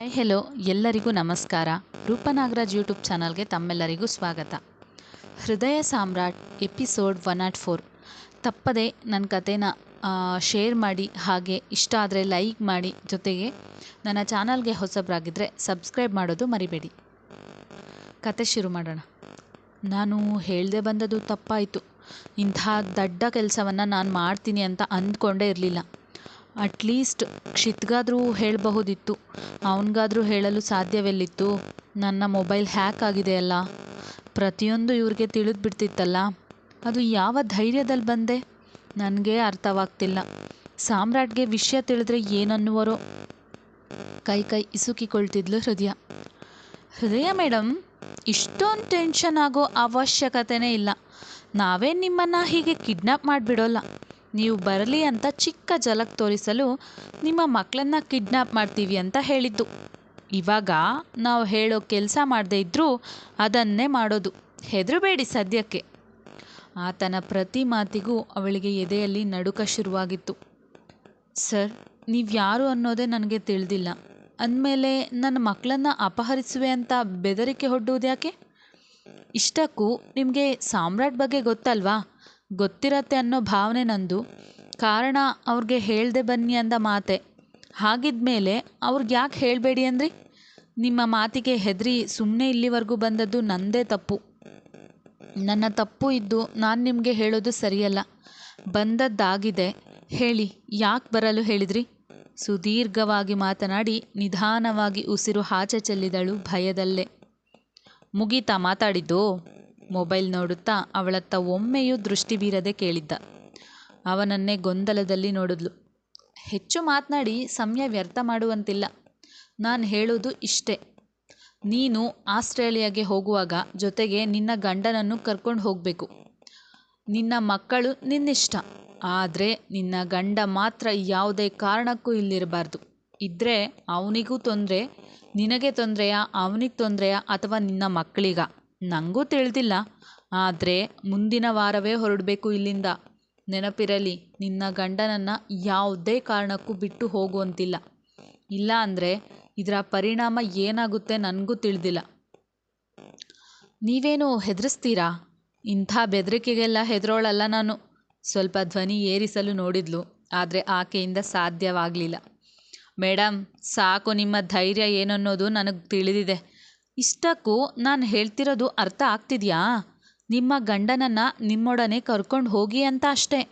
Hi hello ಎಲ್ಲರಿಗೂ ನಮಸ್ಕಾರ. ರೂಪನಾಗರಾಜ್ YouTube ಚಾನಲ್ಗೆ ತಮ್ಮೆಲ್ಲರಿಗೂ ಸ್ವಾಗತ. Hrudaya Samrat episode one naught four. ತಪ್ಪದೆ ನನ್ನ ಕಥೆನ ಶೇರ್ ಮಾಡಿ, ಹಾಗೆ ಇಷ್ಟ ಆದರೆ ಲೈಕ್ ಮಾಡಿ ಜೊತೆಗೆ ನನ್ನ ಚಾನಲ್ಗೆ ಹೊಸಬರಾಗಿದ್ದರೆ ಸಬ್ಸ್ಕ್ರೈಬ್ ಮಾಡೋದು ಮರಿಬೇಡಿ. ಕತೆ ಶುರು ಮಾಡೋಣ. ನಾನು ಹೇಳದೆ ಬಂದದ್ದು ತಪ್ಪಾಯಿತು. ಇಂಥ ದಡ್ಡ ಕೆಲಸವನ್ನು ನಾನು ಮಾಡ್ತೀನಿ ಅಂತ ಅಂದ್ಕೊಂಡೇ ಇರಲಿಲ್ಲ. ಅಟ್ಲೀಸ್ಟ್ ಕ್ಷಿತ್ಗಾದರೂ ಹೇಳಬಹುದಿತ್ತು. ಅವನಿಗಾದರೂ ಹೇಳಲು ಸಾಧ್ಯವೆಲ್ಲಿತ್ತು? ನನ್ನ ಮೊಬೈಲ್ ಹ್ಯಾಕ್ ಆಗಿದೆಯಲ್ಲ ಪ್ರತಿಯೊಂದು ಇವ್ರಿಗೆ ತಿಳಿದು ಬಿಡ್ತಿತ್ತಲ್ಲ ಅದು ಯಾವ ಧೈರ್ಯದಲ್ಲಿ ಬಂದೆ? ನನಗೆ ಅರ್ಥವಾಗ್ತಿಲ್ಲ. ಸಾಮ್ರಾಟ್ಗೆ ವಿಷಯ ತಿಳಿದ್ರೆ ಏನನ್ನುವರೋ? ಕೈ ಕೈ ಇಸುಕಿಕೊಳ್ತಿದ್ಲು ಹೃದಯ. ಹೃದಯ ಮೇಡಮ್ ಇಷ್ಟೊಂದು ಟೆನ್ಷನ್ ಆಗೋ ಅವಶ್ಯಕತೆನೇ ಇಲ್ಲ. ನಾವೇ ನಿಮ್ಮನ್ನು ಹೀಗೆ ಕಿಡ್ನಾಪ್ ಮಾಡಿಬಿಡೋಲ್ಲ? ನೀವು ಬರಲಿ ಅಂತ ಚಿಕ್ಕ ಜಲಕ್ ತೋರಿಸಲು ನಿಮ್ಮ ಮಕ್ಕಳನ್ನ ಕಿಡ್ನಾಪ್ ಮಾಡ್ತೀವಿ ಅಂತ ಹೇಳಿದ್ದು. ಇವಾಗ ನಾವು ಹೇಳೋ ಕೆಲಸ ಮಾಡದೇ ಇದ್ದರೂ ಅದನ್ನೇ ಮಾಡೋದು. ಹೆದರಬೇಡಿ ಸದ್ಯಕ್ಕೆ. ಆತನ ಪ್ರತಿ ಮಾತಿಗೂ ಅವಳಿಗೆ ಎದೆಯಲ್ಲಿ ನಡುಕ ಶುರುವಾಗಿತ್ತು. ಸರ್, ನೀವು ಯಾರು ಅನ್ನೋದೇ ನನಗೆ ತಿಳಿದಿಲ್ಲ. ಅಂದಮೇಲೆ ನನ್ನ ಮಕ್ಕಳನ್ನು ಅಪಹರಿಸುವೆ ಅಂತ ಬೆದರಿಕೆ ಹೊಡ್ಡುವುದು ಯಾಕೆ ಇಷ್ಟಕ್ಕೂ ನಿಮಗೆ ಸಾಮ್ರಾಟ್ ಬಗ್ಗೆ ಗೊತ್ತಲ್ವಾ? ಗೊತ್ತಿರತ್ತೆ ಅನ್ನೋ ಭಾವನೆ ನಂದು. ಕಾರಣ ಅವ್ರಿಗೆ ಹೇಳದೆ ಬನ್ನಿ ಅಂದ ಮಾತೆ. ಹಾಗಿದ್ಮೇಲೆ ಅವ್ರಿಗೆ ಯಾಕೆ ಹೇಳಬೇಡಿ ಅಂದ್ರಿ? ನಿಮ್ಮ ಮಾತಿಗೆ ಹೆದರಿ ಸುಮ್ಮನೆ ಇಲ್ಲಿವರೆಗೂ ಬಂದದ್ದು ನನ್ನದೇ ತಪ್ಪು. ನನ್ನ ತಪ್ಪು ಇದ್ದು ನಾನು ನಿಮಗೆ ಹೇಳೋದು ಸರಿಯಲ್ಲ. ಬಂದದ್ದಾಗಿದೆ. ಹೇಳಿ, ಯಾಕೆ ಬರಲು ಹೇಳಿದ್ರಿ? ಸುದೀರ್ಘವಾಗಿ ಮಾತನಾಡಿ ನಿಧಾನವಾಗಿ ಉಸಿರು ಆಚೆ ಚೆಲ್ಲಿದಳು ಭಯದಲ್ಲೇ. ಮುಗೀತಾ ಮಾತಾಡಿದ್ದು? ಮೊಬೈಲ್ ನೋಡುತ್ತಾ ಅವಳತ್ತ ಒಮ್ಮೆಯೂ ದೃಷ್ಟಿ ಬೀರದೆ ಕೇಳಿದ್ದ. ಅವನನ್ನೇ ಗೊಂದಲದಲ್ಲಿ ನೋಡಿದ್ಲು. ಹೆಚ್ಚು ಮಾತನಾಡಿ ಸಮಯ ವ್ಯರ್ಥ ಮಾಡುವಂತಿಲ್ಲ. ನಾನು ಹೇಳೋದು ಇಷ್ಟೇ. ನೀನು ಆಸ್ಟ್ರೇಲಿಯಾಗೆ ಹೋಗುವಾಗ ಜೊತೆಗೆ ನಿನ್ನ ಗಂಡನನ್ನು ಕರ್ಕೊಂಡು ಹೋಗಬೇಕು. ನಿನ್ನ ಮಕ್ಕಳು ನಿನ್ನಿಷ್ಟ. ಆದರೆ ನಿನ್ನ ಗಂಡ ಮಾತ್ರ ಯಾವುದೇ ಕಾರಣಕ್ಕೂ ಇಲ್ಲಿರಬಾರ್ದು. ಇದ್ದರೆ ಅವನಿಗೂ ತೊಂದರೆ, ನಿನಗೆ ತೊಂದರೆಯಾ, ಅವನಿಗೆ ತೊಂದರೆಯಾ ಅಥವಾ ನಿನ್ನ ಮಕ್ಕಳಿಗ? ನನಗೂ ತಿಳಿದಿಲ್ಲ. ಆದರೆ ಮುಂದಿನ ವಾರವೇ ಹೊರಡಬೇಕು ಇಲ್ಲಿಂದ. ನೆನಪಿರಲಿ, ನಿನ್ನ ಗಂಡನನ್ನು ಯಾವುದೇ ಕಾರಣಕ್ಕೂ ಬಿಟ್ಟು ಹೋಗುವಂತಿಲ್ಲ ಇಲ್ಲ ಅಂದರೆ ಇದರ ಪರಿಣಾಮ ಏನಾಗುತ್ತೆ ನನಗೂ ತಿಳಿದಿಲ್ಲ. ನೀವೇನು ಹೆದರಿಸ್ತೀರಾ? ಇಂಥ ಬೆದರಿಕೆಗೆಲ್ಲ ಹೆದರೋಳಲ್ಲ ನಾನು. ಸ್ವಲ್ಪ ಧ್ವನಿ ಏರಿಸಲು ನೋಡಿದ್ಲು, ಆದರೆ ಆಕೆಯಿಂದ ಸಾಧ್ಯವಾಗಲಿಲ್ಲ. ಮೇಡಮ್ ಸಾಕು ನಿಮ್ಮ ಧೈರ್ಯ ಏನನ್ನೋದು ನನಗೆ ತಿಳಿದಿದೆ. ಇಷ್ಟಕ್ಕೂ ನಾನು ಹೇಳ್ತಿರೋದು ಅರ್ಥ ಆಗ್ತಿದೆಯಾ? ನಿಮ್ಮ ಗಂಡನನ್ನು ನಿಮ್ಮೊಡನೆ ಕರ್ಕೊಂಡು ಹೋಗಿ ಅಂತ ಅಷ್ಟೇ.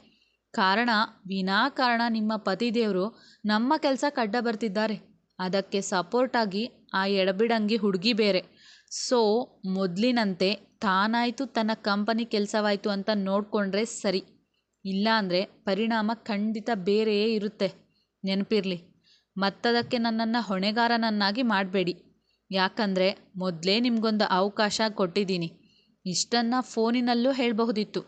ಕಾರಣ, ವಿನಾಕಾರಣ ನಿಮ್ಮ ಪತಿದೇವರು ನಮ್ಮ ಕೆಲಸ ಕಡ್ಡ ಬರ್ತಿದ್ದಾರೆ. ಅದಕ್ಕೆ ಸಪೋರ್ಟಾಗಿ ಆ ಎಡಬಿಡಂಗಿ ಹುಡುಗಿ ಬೇರೆ. ಸೊ ಮೊದಲಿನಂತೆ ತಾನಾಯಿತು ತನ್ನ ಕಂಪನಿ ಕೆಲಸವಾಯಿತು ಅಂತ ನೋಡಿಕೊಂಡ್ರೆ ಸರಿ. ಇಲ್ಲಾಂದರೆ ಪರಿಣಾಮ ಖಂಡಿತ ಬೇರೆಯೇ ಇರುತ್ತೆ. ನೆನಪಿರಲಿ. ಮತ್ತದಕ್ಕೆ ನನ್ನನ್ನು ಹೊಣೆಗಾರನನ್ನಾಗಿ ಮಾಡಬೇಡಿ. ಯಾಕಂದರೆ ಮೊದಲೇ ನಿಮಗೊಂದು ಅವಕಾಶ ಕೊಟ್ಟಿದ್ದೀನಿ. ಇಷ್ಟನ್ನು ಫೋನಿನಲ್ಲೂ ಹೇಳಬಹುದಿತ್ತು.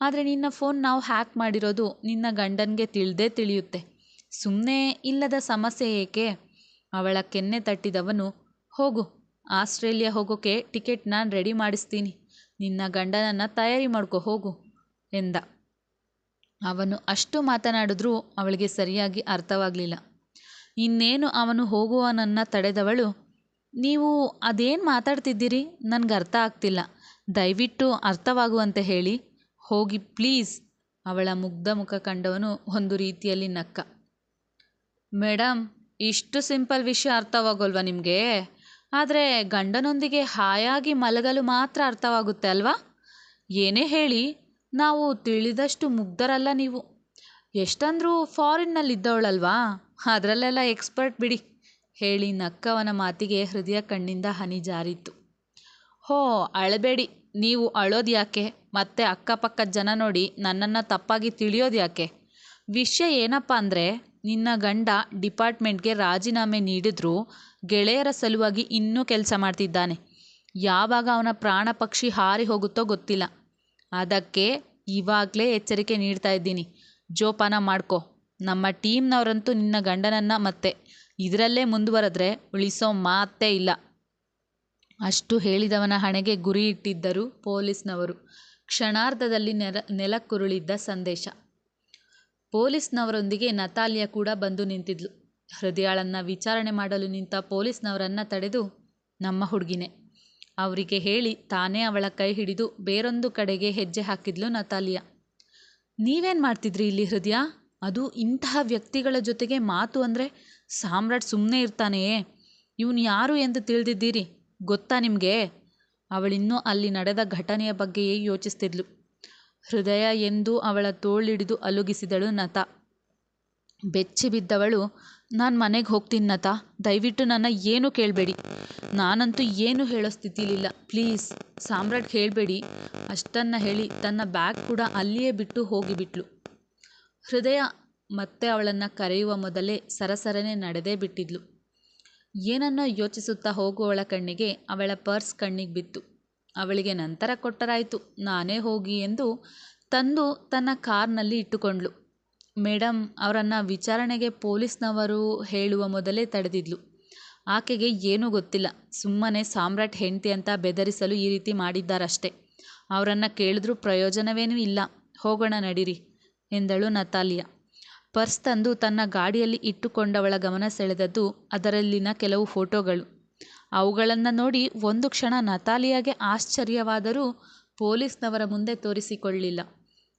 ಆದರೆ ನಿನ್ನ ಫೋನ್ ನಾವು ಹ್ಯಾಕ್ ಮಾಡಿರೋದು ನಿನ್ನ ಗಂಡನಿಗೆ ತಿಳಿದೇ ತಿಳಿಯುತ್ತೆ. ಸುಮ್ಮನೆ ಇಲ್ಲದ ಸಮಸ್ಯೆ ಏಕೆ? ಅವಳ ಕೆನ್ನೆ ತಟ್ಟಿದವನು, ಹೋಗು, ಆಸ್ಟ್ರೇಲಿಯಾ ಹೋಗೋಕ್ಕೆ ಟಿಕೆಟ್ ನಾನು ರೆಡಿ ಮಾಡಿಸ್ತೀನಿ. ನಿನ್ನ ಗಂಡನನ್ನು ತಯಾರಿ ಮಾಡ್ಕೊ, ಹೋಗು, ಎಂದ. ಅವನು ಅಷ್ಟು ಮಾತನಾಡಿದ್ರೂ ಅವಳಿಗೆ ಸರಿಯಾಗಿ ಅರ್ಥವಾಗಲಿಲ್ಲ. ಇನ್ನೇನು ಅವನು ಹೋಗುವನನ್ನು ತಡೆದವಳು ನೀವು ಅದೇನು ಮಾತಾಡ್ತಿದ್ದೀರಿ? ನನಗೆ ಅರ್ಥ ಆಗ್ತಿಲ್ಲ. ದಯವಿಟ್ಟು ಅರ್ಥವಾಗುವಂತೆ ಹೇಳಿ. ಹೋಗಿ ಪ್ಲೀಸ್. ಅವಳ ಮುಗ್ಧ ಮುಖ ಕಂಡವನು ಒಂದು ರೀತಿಯಲ್ಲಿ ನಕ್ಕ. ಮೇಡಮ್ ಇಷ್ಟು ಸಿಂಪಲ್ ವಿಷಯ ಅರ್ಥವಾಗೋಲ್ವಾ ನಿಮಗೆ? ಆದರೆ ಗಂಡನೊಂದಿಗೆ ಹಾಯಾಗಿ ಮಲಗಲು ಮಾತ್ರ ಅರ್ಥವಾಗುತ್ತೆ ಅಲ್ವಾ? ಏನೇ ಹೇಳಿ, ನಾವು ತಿಳಿದಷ್ಟು ಮುಗ್ಧರಲ್ಲ ನೀವು. ಎಷ್ಟಂದರೂ ಫಾರಿನ್ನಲ್ಲಿದ್ದವಳಲ್ವಾ? ಅದರಲ್ಲೆಲ್ಲ ಎಕ್ಸ್ಪರ್ಟ್ ಬಿಡಿ. ಹೇಳಿ ನಕ್ಕವನ ಮಾತಿಗೆ ಹೃದಯ ಕಣ್ಣಿಂದ ಹನಿ ಜಾರಿತ್ತು. ಹೋ, ಅಳಬೇಡಿ, ನೀವು ಅಳೋದು ಯಾಕೆ? ಮತ್ತೆ ಅಕ್ಕಪಕ್ಕದ ಜನ ನೋಡಿ ನನ್ನನ್ನು ತಪ್ಪಾಗಿ ತಿಳಿಯೋದು ಯಾಕೆ? ವಿಷಯ ಏನಪ್ಪ ಅಂದರೆ, ನಿನ್ನ ಗಂಡ ಡಿಪಾರ್ಟ್ಮೆಂಟ್ಗೆ ರಾಜೀನಾಮೆ ನೀಡಿದ್ರೂ ಗೆಳೆಯರ ಸಲುವಾಗಿ ಇನ್ನೂ ಕೆಲಸ ಮಾಡ್ತಿದ್ದಾನೆ. ಯಾವಾಗ ಅವನ ಪ್ರಾಣ ಪಕ್ಷಿ ಹಾರಿ ಹೋಗುತ್ತೋ ಗೊತ್ತಿಲ್ಲ. ಅದಕ್ಕೆ ಇವಾಗಲೇ ಎಚ್ಚರಿಕೆ ನೀಡ್ತಾ ಇದ್ದೀನಿ. ಜೋಪಾನ ಮಾಡ್ಕೋ. ನಮ್ಮ ಟೀಮ್ನವರಂತೂ ನಿನ್ನ ಗಂಡನನ್ನು ಮತ್ತೆ ಇದರಲ್ಲೇ ಮುಂದುವರೆದ್ರೆ ಉಳಿಸೋ ಮಾತೇ ಇಲ್ಲ. ಅಷ್ಟು ಹೇಳಿದವನ ಹಣೆಗೆ ಗುರಿ ಇಟ್ಟಿದ್ದರು ಪೊಲೀಸ್ನವರು. ಕ್ಷಣಾರ್ಧದಲ್ಲಿ ನೆಲ, ನೆಲಕ್ಕುರುಳಿದ್ದ ಸಂದೇಶ. ಪೊಲೀಸ್ನವರೊಂದಿಗೆ ನತಾಲಿಯಾ ಕೂಡ ಬಂದು ನಿಂತಿದ್ಲು. ಹೃದಯಾಳನ್ನು ವಿಚಾರಣೆ ಮಾಡಲು ನಿಂತ ಪೊಲೀಸ್ನವರನ್ನು ತಡೆದು ನಮ್ಮ ಹುಡುಗಿನೇ. ಅವರಿಗೆ ಹೇಳಿ ತಾನೇ ಅವಳ ಕೈ ಹಿಡಿದು ಬೇರೊಂದು ಕಡೆಗೆ ಹೆಜ್ಜೆ ಹಾಕಿದ್ಲು ನತಾಲಿಯಾ. ನೀವೇನು ಮಾಡ್ತಿದ್ರಿ ಇಲ್ಲಿ ಹೃದಯ? ಅದು ಇಂತಹ ವ್ಯಕ್ತಿಗಳ ಜೊತೆಗೆ ಮಾತು ಅಂದರೆ ಸಾಮ್ರಾಟ್ ಸುಮ್ಮನೆ ಇರ್ತಾನೆಯೇ? ಇವನು ಯಾರು ಎಂದು ತಿಳಿದಿದ್ದೀರಿ? ಗೊತ್ತಾ ನಿಮಗೆ? ಅವಳಿನ್ನೂ ಅಲ್ಲಿ ನಡೆದ ಘಟನೆಯ ಬಗ್ಗೆಯೇ ಯೋಚಿಸ್ತಿದ್ಲು. ಹೃದಯ ಎಂದು ಅವಳ ತೋಳಿಡಿದು ಅಲುಗಿಸಿದಳು ನತ ಬೆಚ್ಚಿ ಬಿದ್ದವಳು, ನಾನು ಮನೆಗೆ ಹೋಗ್ತೀನಿ ನತ ದಯವಿಟ್ಟು ನನ್ನ ಏನು ಕೇಳಬೇಡಿ? ನಾನಂತೂ ಏನು ಹೇಳೋ ಸ್ಥಿತಿಲಿಲ್ಲ. ಪ್ಲೀಸ್, ಸಾಮ್ರಾಟ್ ಹೇಳಬೇಡಿ. ಅಷ್ಟನ್ನು ಹೇಳಿ ತನ್ನ ಬ್ಯಾಗ್ ಕೂಡ ಅಲ್ಲಿಯೇ ಬಿಟ್ಟು ಹೋಗಿಬಿಟ್ಲು. ಹೃದಯ ಮತ್ತೆ ಅವಳನ್ನು ಕರೆಯುವ ಮೊದಲೇ ಸರಸರನೆ ನಡೆದೇ ಬಿಟ್ಟಿದ್ಲು. ಏನನ್ನೋ ಯೋಚಿಸುತ್ತಾ ಹೋಗುವವಳ ಕಣ್ಣಿಗೆ ಅವಳ ಪರ್ಸ್ ಕಣ್ಣಿಗೆ ಬಿತ್ತು. ಅವಳಿಗೆ ನಂತರ ಕೊಟ್ಟರಾಯಿತು, ನಾನೇ ಹೋಗಿ ಎಂದು ತಂದು ತನ್ನ ಕಾರ್ನಲ್ಲಿ ಇಟ್ಟುಕೊಂಡ್ಳು. ಮೇಡಮ್ ಅವರನ್ನು ವಿಚಾರಣೆಗೆ ಪೊಲೀಸ್ನವರು ಹೇಳುವ ಮೊದಲೇ ತಡೆದಿದ್ಲು. ಆಕೆಗೆ ಏನೂ ಗೊತ್ತಿಲ್ಲ, ಸುಮ್ಮನೆ ಸಾಮ್ರಾಟ್ ಹೆಂಡತಿ ಅಂತ ಬೆದರಿಸಲು ಈ ರೀತಿ ಮಾಡಿದ್ದಾರಷ್ಟೆ. ಅವರನ್ನು ಕೇಳಿದ್ರೂ ಪ್ರಯೋಜನವೇನೂ ಇಲ್ಲ. ಹೋಗೋಣ ನಡೀರಿ, ಎಂದಳು ನತಾಲಿಯಾ. ಪರ್ಸ್ ತಂದು ತನ್ನ ಗಾಡಿಯಲ್ಲಿ ಇಟ್ಟುಕೊಂಡವಳ ಗಮನ ಸೆಳೆದದ್ದು ಅದರಲ್ಲಿನ ಕೆಲವು ಫೋಟೋಗಳು. ಅವುಗಳನ್ನು ನೋಡಿ ಒಂದು ಕ್ಷಣ ನತಾಲಿಯಾಗೆ ಆಶ್ಚರ್ಯವಾದರೂ ಪೊಲೀಸ್ನವರ ಮುಂದೆ ತೋರಿಸಿಕೊಳ್ಳಿಲ್ಲ.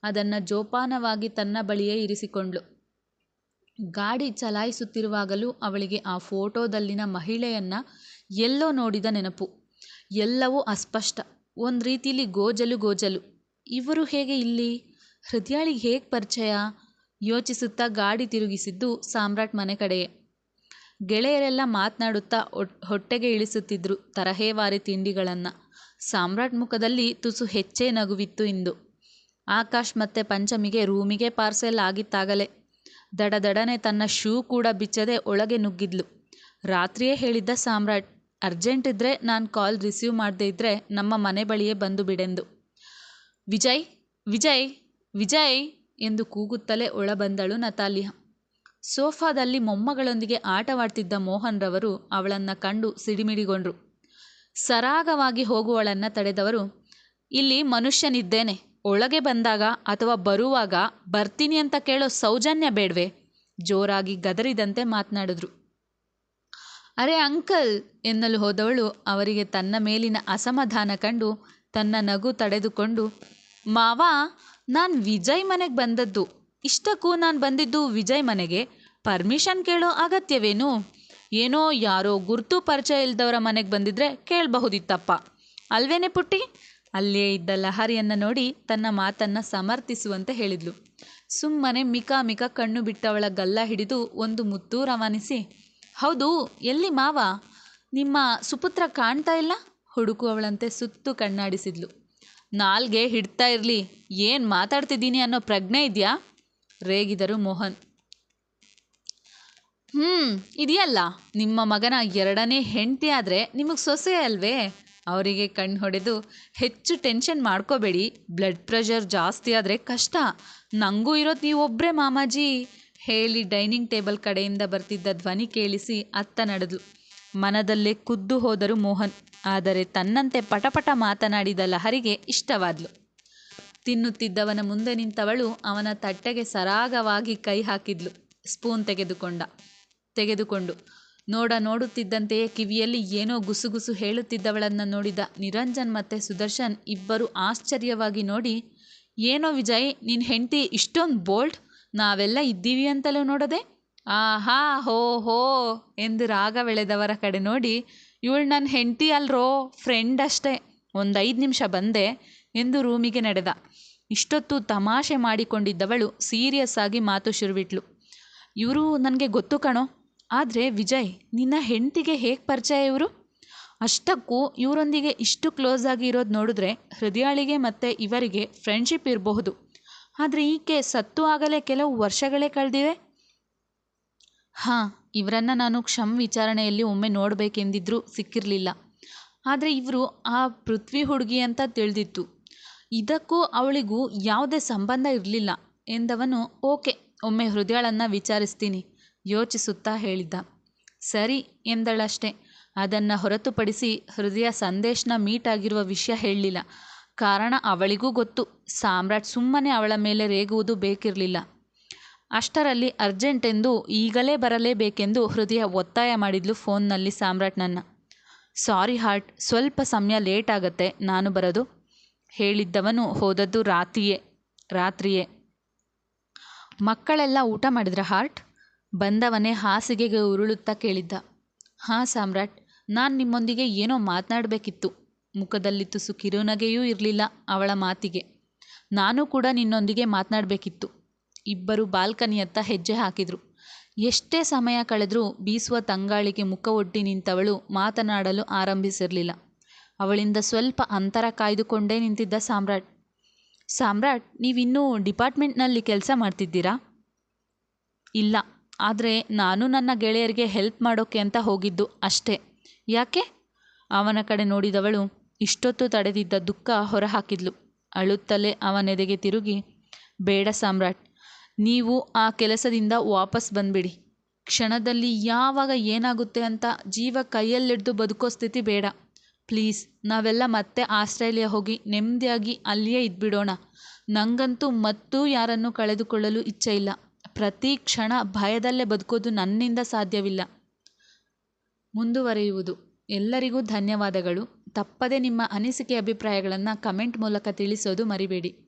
ಅದನ್ನು ಜೋಪಾನವಾಗಿ ತನ್ನ ಬಳಿಯೇ ಇರಿಸಿಕೊಂಡ್ಳು. ಗಾಡಿ ಚಲಾಯಿಸುತ್ತಿರುವಾಗಲೂ ಅವಳಿಗೆ ಆ ಫೋಟೋದಲ್ಲಿನ ಮಹಿಳೆಯನ್ನು ಎಲ್ಲೋ ನೋಡಿದ ನೆನಪು. ಎಲ್ಲವೂ ಅಸ್ಪಷ್ಟ, ಒಂದು ರೀತಿಲಿ ಗೋಜಲು ಗೋಜಲು. ಇವರು ಹೇಗೆ ಇಲ್ಲಿ? ಹೃದಯಾಳಿಗೆ ಹೇಗೆ ಪರಿಚಯ? ಯೋಚಿಸುತ್ತಾ ಗಾಡಿ ತಿರುಗಿಸಿದ್ದು ಸಾಮ್ರಾಟ್ ಮನೆ ಕಡೆಯೇ ಗೆಳೆಯರೆಲ್ಲ ಮಾತನಾಡುತ್ತಾ ಹೊಟ್ಟೆಗೆ ಇಳಿಸುತ್ತಿದ್ರು ತರಹೇವಾರಿ ತಿಂಡಿಗಳನ್ನು. ಸಾಮ್ರಾಟ್ ಮುಖದಲ್ಲಿ ತುಸು ಹೆಚ್ಚೇ ನಗುವಿತ್ತು ಇಂದು. ಆಕಾಶ್ ಮತ್ತೆ ಪಂಚಮಿಗೆ ರೂಮಿಗೆ ಪಾರ್ಸೆಲ್ ಆಗಿತ್ತಾಗಲೇ. ದಡದಡನೆ ತನ್ನ ಶೂ ಕೂಡ ಬಿಚ್ಚದೆ ಒಳಗೆ ನುಗ್ಗಿದ್ಲು. ರಾತ್ರಿಯೇ ಹೇಳಿದ್ದ ಸಾಮ್ರಾಟ್, ಅರ್ಜೆಂಟ್ ಇದ್ದರೆ ನಾನು ಕಾಲ್ ರಿಸೀವ್ ಮಾಡದೇ ಇದ್ದರೆ ನಮ್ಮ ಮನೆ ಬಳಿಯೇ ಬಂದು ಬಿಡೆಂದು. ವಿಜಯ್ ವಿಜಯ್ ವಿಜಯ್ ಎಂದು ಕೂಗುತ್ತಲೇ ಒಳಬಂದಳು ನತಾಲಿಯ ಸೋಫಾದಲ್ಲಿ ಮೊಮ್ಮಗಳೊಂದಿಗೆ ಆಟವಾಡ್ತಿದ್ದ ಮೋಹನ್ರವರು ಅವಳನ್ನು ಕಂಡು ಸಿಡಿಮಿಡಿಗೊಂಡ್ರು. ಸರಾಗವಾಗಿ ಹೋಗುವಳನ್ನು ತಡೆದವರು, ಇಲ್ಲಿ ಮನುಷ್ಯನಿದ್ದೇನೆ, ಒಳಗೆ ಬಂದಾಗ ಅಥವಾ ಬರುವಾಗ ಬರ್ತೀನಿ ಅಂತ ಕೇಳೋ ಸೌಜನ್ಯ ಬೇಡ್ವೆ, ಜೋರಾಗಿ ಗದರಿದಂತೆ ಮಾತನಾಡಿದ್ರು. ಅರೆ ಅಂಕಲ್, ಎನ್ನಲು ಹೋದವಳು ಅವರಿಗೆ ತನ್ನ ಮೇಲಿನ ಅಸಮಾಧಾನ ಕಂಡು ತನ್ನ ನಗು ತಡೆದುಕೊಂಡು, ಮಾವ ನಾನು ವಿಜಯ್ ಮನೆಗೆ ಬಂದದ್ದು. ಇಷ್ಟಕ್ಕೂ ನಾನು ಬಂದಿದ್ದು ವಿಜಯ್ ಮನೆಗೆ. ಪರ್ಮಿಷನ್ ಕೇಳೋ ಅಗತ್ಯವೇನು? ಏನೋ ಯಾರೋ ಗುರ್ತು ಪರಿಚಯ ಇಲ್ಲದವರ ಮನೆಗೆ ಬಂದಿದ್ರೆ ಕೇಳಬಹುದಿತ್ತಪ್ಪ. ಅಲ್ವೇನೆ ಪುಟ್ಟಿ? ಅಲ್ಲೇ ಇದ್ದ ಲಹರಿಯನ್ನು ನೋಡಿ ತನ್ನ ಮಾತನ್ನು ಸಮರ್ಥಿಸುವಂತೆ ಹೇಳಿದ್ಲು. ಸುಮ್ಮನೆ ಮಿಕಾ ಮಿಕ ಕಣ್ಣು ಬಿಟ್ಟವಳ ಗಲ್ಲ ಹಿಡಿದು ಒಂದು ಮುತ್ತು ರವಾನಿಸಿ, ಹೌದು, ಎಲ್ಲಿ ಮಾವ? ನಿಮ್ಮ ಸುಪುತ್ರ ಕಾಣ್ತಾ ಇಲ್ಲ? ಹುಡುಕುವವಳಂತೆ ಸುತ್ತು ಕಣ್ಣಾಡಿಸಿದ್ಲು. ನಾಲ್ಗೆ ಹಿಡ್ತಾ ಇರಲಿ. ಏನು ಮಾತಾಡ್ತಿದ್ದೀನಿ ಅನ್ನೋ ಪ್ರಜ್ಞೆ ಇದೆಯಾ? ರೇಗಿದರು ಮೋಹನ್. ಹ್ಞೂ ಇದೆಯಲ್ಲ. ನಿಮ್ಮ ಮಗನ ಎರಡನೇ ಹೆಂಡತಿ ಆದರೆ ನಿಮಗೆ ಸೊಸೆ ಅಲ್ವೇ? ಅವರಿಗೆ ಕಣ್ಣು ಹೊಡೆದು ಹೆಚ್ಚು ಟೆನ್ಷನ್ ಮಾಡ್ಕೋಬೇಡಿ. ಬ್ಲಡ್ ಪ್ರೆಷರ್ ಜಾಸ್ತಿ ಆದರೆ ಕಷ್ಟ. ನನಗೂ ಇರೋದು ನೀವೊಬ್ಬರೇ ಮಾಮಾಜಿ. ಹೇಳಿ ಡೈನಿಂಗ್ ಟೇಬಲ್ ಕಡೆಯಿಂದ ಬರ್ತಿದ್ದ ಧ್ವನಿ ಕೇಳಿಸಿ ಅತ್ತ ನಡೆದು. ಮನದಲ್ಲೇ ಕುದ್ದು ಹೋದರು ಮೋಹನ್. ಆದರೆ ತನ್ನಂತೆ ಪಟಪಟ ಮಾತನಾಡಿದ ಲಹರಿಗೆ ಇಷ್ಟವಾದ್ಲು. ತಿನ್ನುತ್ತಿದ್ದವನ ಮುಂದೆ ನಿಂತವಳು ಅವನ ತಟ್ಟೆಗೆ ಸರಾಗವಾಗಿ ಕೈ ಹಾಕಿದ್ಲು. ಸ್ಪೂನ್ ತೆಗೆದುಕೊಂಡ. ತೆಗೆದುಕೊಂಡು. ನೋಡ ನೋಡುತ್ತಿದ್ದಂತೆಯೇ ಕಿವಿಯಲ್ಲಿ ಏನೋ ಗುಸುಗುಸು ಹೇಳುತ್ತಿದ್ದವಳನ್ನು ನೋಡಿದ ನಿರಂಜನ್ ಮತ್ತು ಸುದರ್ಶನ್ ಇಬ್ಬರು ಆಶ್ಚರ್ಯವಾಗಿ ನೋಡಿ, ಏನೋ ವಿಜಯ್ ನಿನ್ನ ಹೆಂಡತಿ ಇಷ್ಟೊಂದು ಬೋಲ್ಡ್? ನಾವೆಲ್ಲ ಇದ್ದೀವಿ ಅಂತಲೂ ನೋಡದೆ? ಆಹಾ, ಹೋ ಹೋ ಎಂದು ರಾಗವೆಳೆದವರ ಕಡೆ ನೋಡಿ, ಇವಳು ನನ್ನ ಹೆಂಡತಿ ಅಲ್ರೋ ಫ್ರೆಂಡ್ ಅಷ್ಟೇ. ಒಂದು ಐದು ನಿಮಿಷ ಬಂದೆ ಎಂದು ರೂಮಿಗೆ ನಡೆದ. ಇಷ್ಟೊತ್ತು ತಮಾಷೆ ಮಾಡಿಕೊಂಡಿದ್ದವಳು ಸೀರಿಯಸ್ ಆಗಿ ಮಾತು ಶುರುವಿಟ್ಲು. ಇವರು ನನಗೆ ಗೊತ್ತು ಕಣೋ, ಆದರೆ ವಿಜಯ್, ನಿನ್ನ ಹೆಂಡತಿಗೆ ಹೇಗೆ ಪರಿಚಯ ಇವರು? ಅಷ್ಟಕ್ಕೂ ಇವರೊಂದಿಗೆ ಇಷ್ಟು ಕ್ಲೋಸ್ ಆಗಿ ಇರೋದು ನೋಡಿದ್ರೆ ಹೃದಯಾಳಿಗೆ ಮತ್ತು ಇವರಿಗೆ ಫ್ರೆಂಡ್ಶಿಪ್ ಇರಬಹುದು. ಆದರೆ ಈಕೆ ಸತ್ತು ಆಗಲೇ ಕೆಲವು ವರ್ಷಗಳೇ ಕಳೆದಿವೆ. ಹಾಂ, ಇವರನ್ನು ನಾನು ಕ್ಷಮ ವಿಚಾರಣೆಯಲ್ಲಿ ಒಮ್ಮೆ ನೋಡಬೇಕೆಂದಿದ್ರೂ ಸಿಕ್ಕಿರಲಿಲ್ಲ. ಆದರೆ ಇವರು ಆ ಪೃಥ್ವಿ ಹುಡುಗಿ ಅಂತ ತಿಳಿದಿತ್ತು. ಇದಕ್ಕೂ ಅವಳಿಗೂ ಯಾವುದೇ ಸಂಬಂಧ ಇರಲಿಲ್ಲ ಎಂದವನು ಓಕೆ, ಒಮ್ಮೆ ಹೃದಯಳನ್ನು ವಿಚಾರಿಸ್ತೀನಿ, ಯೋಚಿಸುತ್ತಾ ಹೇಳಿದ್ದ. ಸರಿ ಎಂದಳಷ್ಟೆ, ಅದನ್ನು ಹೊರತುಪಡಿಸಿ ಹೃದಯ ಸಂದೇಶನ ಮೀಟ್ ಆಗಿರುವ ವಿಷಯ ಹೇಳಲಿಲ್ಲ. ಕಾರಣ ಅವಳಿಗೂ ಗೊತ್ತು, ಸಾಮ್ರಾಟ್ ಸುಮ್ಮನೆ ಅವಳ ಮೇಲೆ ರೇಗುವುದು ಬೇಕಿರಲಿಲ್ಲ. ಅಷ್ಟರಲ್ಲಿ ಅರ್ಜೆಂಟೆಂದು ಈಗಲೇ ಬರಲೇಬೇಕೆಂದು ಹೃದಯ ಒತ್ತಾಯ ಮಾಡಿದ್ಲು ಫೋನ್ನಲ್ಲಿ ಸಾಮ್ರಾಟ್ನನ್ನು ಸಾರಿ ಹಾರ್ಟ್, ಸ್ವಲ್ಪ ಸಮಯ ಲೇಟ್ ಆಗತ್ತೆ, ನಾನು ಬರೋದು. ಹೇಳಿದ್ದವನು ಹೋದದ್ದು ರಾತಿಯೇ ರಾತ್ರಿಯೇ. ಮಕ್ಕಳೆಲ್ಲ ಊಟ ಮಾಡಿದ್ರ ಹಾರ್ಟ್? ಬಂದವನೇ ಹಾಸಿಗೆಗೆ ಉರುಳುತ್ತಾ ಕೇಳಿದ್ದ. ಹಾಂ ಸಾಮ್ರಾಟ್, ನಾನು ನಿಮ್ಮೊಂದಿಗೆ ಏನೋ ಮಾತನಾಡಬೇಕಿತ್ತು. ಮುಖದಲ್ಲಿ ತುಸು ಕಿರುನಗೆಯೂ ಇರಲಿಲ್ಲ ಅವಳ ಮಾತಿಗೆ. ನಾನು ಕೂಡ ನಿನ್ನೊಂದಿಗೆ ಮಾತನಾಡಬೇಕಿತ್ತು. ಇಬ್ಬರು ಬಾಲ್ಕನಿಯತ್ತ ಹೆಜ್ಜೆ ಹಾಕಿದ್ರು. ಎಷ್ಟೇ ಸಮಯ ಕಳೆದರೂ ಬೀಸುವ ತಂಗಾಳಿಗೆ ಮುಖ ಒಡ್ಡಿ ನಿಂತವಳು ಮಾತನಾಡಲು ಆರಂಭಿಸಿರಲಿಲ್ಲ. ಅವಳಿಂದ ಸ್ವಲ್ಪ ಅಂತರ ಕಾಯ್ದುಕೊಂಡೇ ನಿಂತಿದ್ದ ಸಾಮ್ರಾಟ್. ಸಾಮ್ರಾಟ್, ನೀವಿನ್ನೂ ಡಿಪಾರ್ಟ್ಮೆಂಟ್ನಲ್ಲಿ ಕೆಲಸ ಮಾಡ್ತಿದ್ದೀರಾ? ಇಲ್ಲ, ಆದರೆ ನಾನು ನನ್ನ ಗೆಳೆಯರಿಗೆ ಹೆಲ್ಪ್ ಮಾಡೋಕ್ಕೆ ಅಂತ ಹೋಗಿದ್ದು ಅಷ್ಟೇ. ಯಾಕೆ? ಅವನ ಕಡೆ ನೋಡಿದವಳು ಇಷ್ಟೊತ್ತು ತಡೆದಿದ್ದ ದುಃಖ ಹೊರಹಾಕಿದ್ಲು. ಅಳುತ್ತಲೇ ಅವನೆದೆಗೆ ತಿರುಗಿ, ಬೇಡ ಸಾಮ್ರಾಟ್ ನೀವು ಆ ಕೆಲಸದಿಂದ ವಾಪಸ್ ಬಂದ್ಬಿಡಿ. ಕ್ಷಣದಲ್ಲಿ ಯಾವಾಗ ಏನಾಗುತ್ತೆ ಅಂತ ಜೀವ ಕೈಯಲ್ಲಿಡ್ದು ಬದುಕೋ ಸ್ಥಿತಿ ಬೇಡ. ಪ್ಲೀಸ್, ನಾವೆಲ್ಲ ಮತ್ತೆ ಆಸ್ಟ್ರೇಲಿಯಾ ಹೋಗಿ ನೆಮ್ಮದಿಯಾಗಿ ಅಲ್ಲಿಯೇ ಇದ್ಬಿಡೋಣ. ನನಗಂತೂ ಮತ್ತೂ ಯಾರನ್ನು ಕಳೆದುಕೊಳ್ಳಲು ಇಚ್ಛೆ ಇಲ್ಲ. ಪ್ರತಿ ಕ್ಷಣ ಭಯದಲ್ಲೇ ಬದುಕೋದು ನನ್ನಿಂದ ಸಾಧ್ಯವಿಲ್ಲ. ಮುಂದುವರಿಯುವುದು. ಎಲ್ಲರಿಗೂ ಧನ್ಯವಾದಗಳು. ತಪ್ಪದೆ ನಿಮ್ಮ ಅನಿಸಿಕೆ ಅಭಿಪ್ರಾಯಗಳನ್ನು ಕಮೆಂಟ್ ಮೂಲಕ ತಿಳಿಸೋದು ಮರಿಬೇಡಿ.